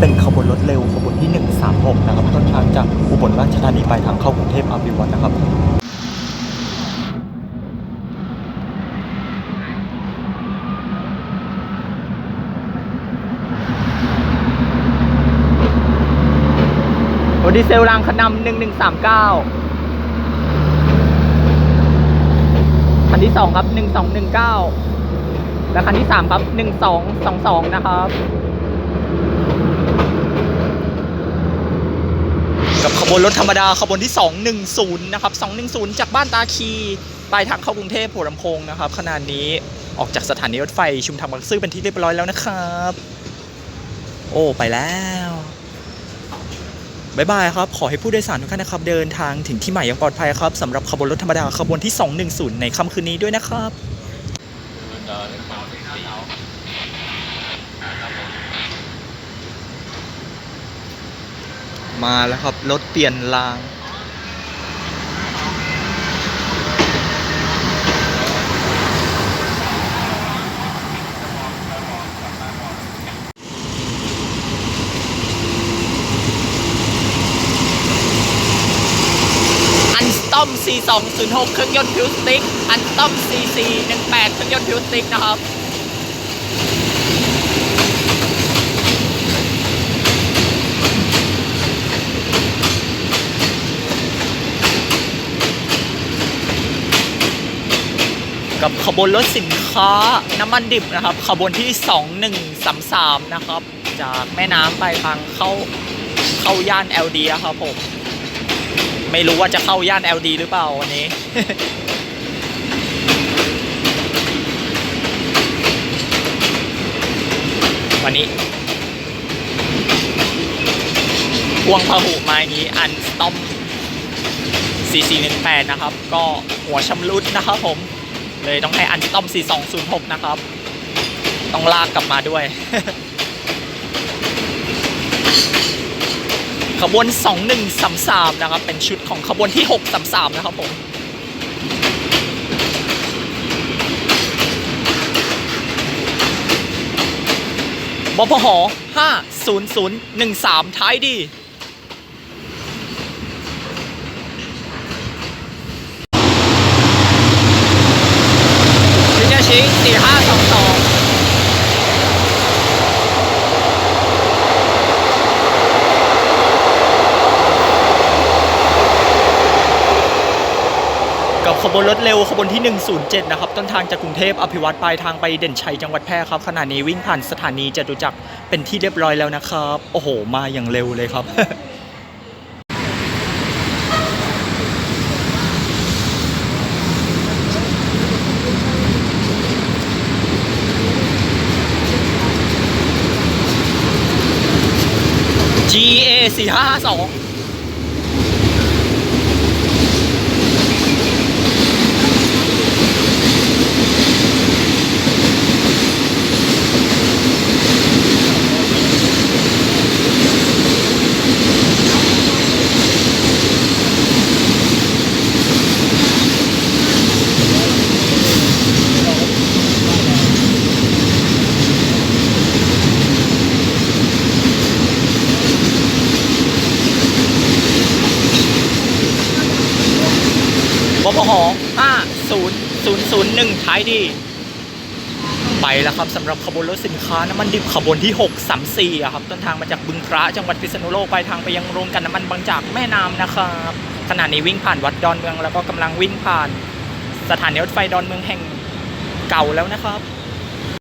เป็นขบวนรถเร็วขบวนที่ 136 นะครับต้นทางจากอุบลราชธานีไปทางเข้ากรุงเทพอภิวัตนะครับดีเซลรางขนำหนึ่งหนึ่งสามเก้าคันที่สองครับหนึ่งสองหนึ่งเก้าและคันที่สามครับหนึ่งสองสองสองนะครับ บขบวนรถธรรมดาขบวนที่ 210 นะครับ 210 จากบ้านตาคีปลายทางเข้ากรุงเทพหัวลำโพงนะครับขณะนี้ออกจากสถานีรถไฟชุมทางบางซื่อเป็นที่เรียบร้อยแล้วนะครับ โอ้ ไปแล้วบายบายครับ ขอให้ผู้โดยสารทุกท่านนะครับ เดินทางถึงที่หมายอย่างปลอดภัยครับสำหรับขบวนรถธรรมดาขบวนที่ 210 ในค่ำคืนนี้ด้วยนะครับ มาแล้วครับ รถเปลี่ยนราง อันสตอม C206 เครื่องยนต์พิวสติก อันสตอม CC18 เครื่องยนต์พิวสติกนะครับ กับขบวนรถสินค้าน้ำมันดิบนะครับ ขบวนที่ 2133 นะครับ จากแม่น้ำไปทางเข้าเข้าย่าน LD อะครับผม ไม่รู้ว่าจะเข้าย่าน LD หรือเปล่าวันนี้ วันนี้พวงพหุมาอย่างนี้อันสตอม4418 นะครับ ก็หัวชำรุดนะครับผม เลยต้องให้อันสตอม 4206 นะครับ ต้องลากกลับมาด้วย ขบวน 2133 นะครับ เป็นชุดของขบวนที่ 633 นะครับผมบพห50013 ท้ายดี วิจาชิ4522 กับ ขบวนรถเร็วขบวนที่ 107 นะครับ ต้นทางจากกรุงเทพอภิวัตรปลายทางไปเด่นชัยจังหวัดแพร่ครับขณะนี้วิ่งผ่านสถานีจตุจักรเป็นที่เรียบร้อยแล้วนะครับ โอ้โห มาอย่างเร็วเลยครับ GA452 ห50001ท้ายดี ไปแล้วครับสำหรับขบวนรถสินค้าน้ำมันดิบขบวนที่ 634อะครับต้นทางมาจากบึงพระจังหวัดพิษณุโลกไปทางไปยังโรงกันน้ำมันบางจากแม่น้ำนะครับขณะนี้วิ่งผ่านวัดดอนเมืองแล้วก็กำลังวิ่งผ่าน สถานีรถไฟดอนเมืองแห่งเก่าแล้วนะครับ